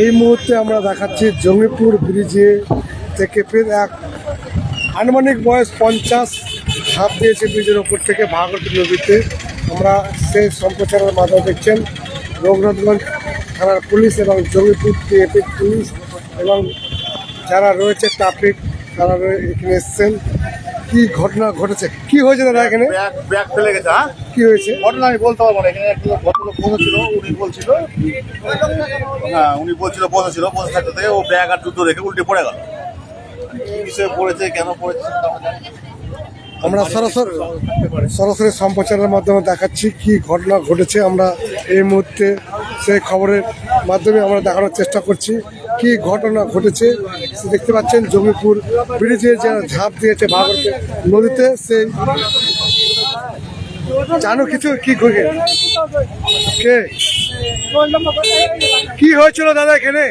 এই মুহূর্তে আমরা দেখাচ্ছি জঙ্গিপুর ব্রিজে থেকে ফের এক আনুমানিক বয়স পঞ্চাশ ঝাঁপ দিয়েছে ব্রিজের ওপর থেকে ভাগরতী নদীতে। আমরা সেই সম্প্রচারের মাধ্যমে দেখছেন রঘুনাথগঞ্জ থানার পুলিশ এবং জঙ্গিপুর টিএপির পুলিশ এবং যারা রয়েছে ট্রাফিক তারা এখানে এসছেন। কি ঘটনা ঘটেছে? কি হয়েছে দাদা এখানে? ব্যাগ ফেলে গেছে হ্যাঁ? কি হয়েছে? ঘটনা আমি বলতে পারব না এখানে একটা ঘটনা ভদ্রলোক বসেছিল উনি বলছিল হ্যাঁ উনি বলছিল বসেছিল বসে থাকতে থেকে ও ব্যাগ আর জুতো রেখে উল্টে পড়ে গেল। কি বিষয়ে পড়েছে কেন পড়েছে সেটা আমরা জানি না। আমরা সরাসরি সরাসরি সম্প্রচারের মাধ্যমে দেখাচ্ছি কি ঘটনা ঘটেছে। আমরা এই মুহূর্তে সেই খবরের মাধ্যমে আমরা দেখানোর চেষ্টা করছি। কি ঘটনা ঘটেছে দেখতে পাচ্ছেন জমিপুর ব্রিজে যে ঝাঁপ দিয়েছে ভাগরতে নদীতে সেই জানো কিছু কি ঘটে কে কি হয়েছিল দাদা এখানে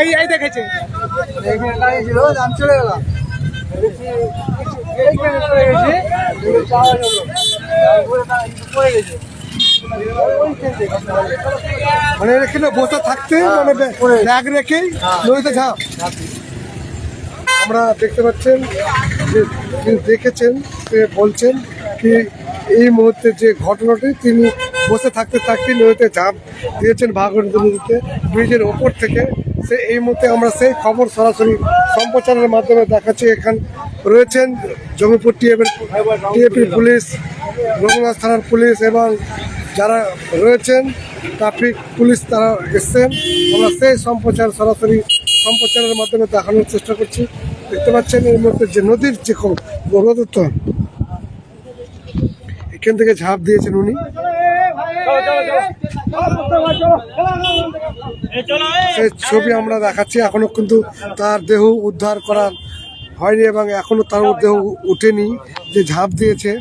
এই এই দেখেছে চলে গেলাম পড়ে গেছে মানে এখানে বসে থাকতে মানে ব্যাগ রেখেই নদীতে ঝাঁপ আমরা দেখতে পাচ্ছেন যে দেখেছেন বলছেন কি এই মুহূর্তে যে ঘটনাটি তিনি বসে থাকতে থাকতে নদীতে ঝাঁপ দিয়েছেন ভাগরথী নদীতে, ব্রিজের ওপর থেকে। সে এই মুহূর্তে আমরা সেই খবর সরাসরি সম্প্রচারের মাধ্যমে দেখাচ্ছি। এখান রয়েছেন জমিপুর টিএফের টিএপির পুলিশ, রঘুনাথ থানার পুলিশ এবং যারা রয়েছেন, ট্রাফিক পুলিশ তারা এসছেন। আমরা সেই সম্প্রচার সরাসরি সম্প্রচারের মাধ্যমে দেখানোর চেষ্টা করছি। দেখতে পাচ্ছেন এর মধ্যে যে নদীর যে গর্ভদত্ত এখান থেকে ঝাঁপ দিয়েছেন উনি। সেই ছবি আমরা দেখাচ্ছি। এখনও কিন্তু তার দেহ উদ্ধার করা হয়নি এবং এখনও তার দেহ উঠেনি, যে ঝাঁপ দিয়েছে।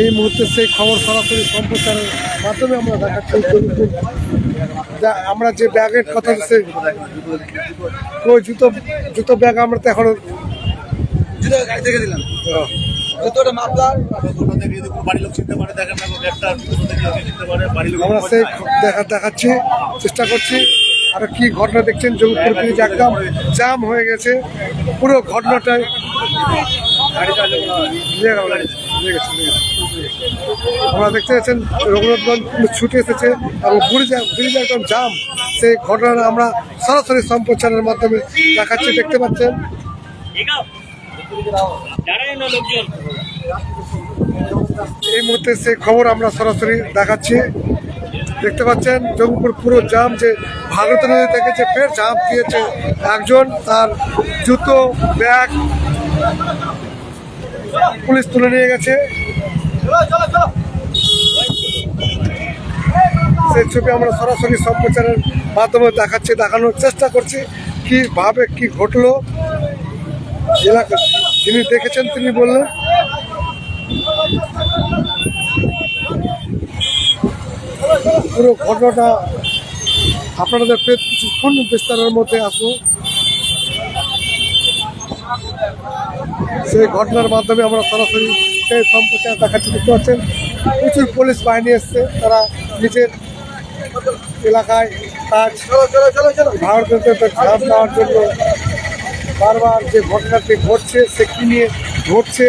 এই মুহূর্তে সেই খবর সরাসরি সম্প্রচারের মাধ্যমে আমরা। যা- আমরা যে ব্যাগের কথা সে ওই জুতো জুতো ব্যাগ আমরা তো এখনও দেখে দেখে আমরা সেই দেখা দেখাচ্ছি চেষ্টা করছি আর কি ঘটনা দেখছেন জমিপুর ব্রিজ একদম জ্যাম হয়ে গেছে পুরো ঘটনাটাই আমরা দেখতে পাচ্ছেন, রঘুনাথগঞ্জ ছুটে এসেছে এবং ব্রিজ একদম জাম। সেই ঘটনা আমরা সরাসরি সম্প্রচারের মাধ্যমে দেখাচ্ছি, দেখতে পাচ্ছেন। এই মুহূর্তে সেই খবর আমরা সরাসরি দেখাচ্ছি। দেখতে পাচ্ছেন জঙ্গপুর পুরো জাম যে ভারত নদী থেকে যে ফের জাম দিয়েছে একজন, তার জুতো, ব্যাগ পুলিশ তুলে নিয়ে গেছে। সেই ছবি আমরা সরাসরি সম্প্রচারের মাধ্যমে দেখাচ্ছি, দেখানোর চেষ্টা করছি কীভাবে কি ঘটলো। এলাকা যিনি দেখেছেন তিনি বললেন। পুরো ঘটনাটা আপনাদের কিছুক্ষণ বিস্তারের মধ্যে আসব। সেই ঘটনার মাধ্যমে আমরা সরাসরি সেই সম্প্রচার দেখাচ্ছি দেখতে পাচ্ছেন প্রচুর পুলিশ বাহিনী এসছে তারা নিজের এলাকায় কাজ ভারতের ঝাঁপ নেওয়ার জন্য বারবার যে ঘটনাটি ঘটছে সে কী নিয়ে ঘটছে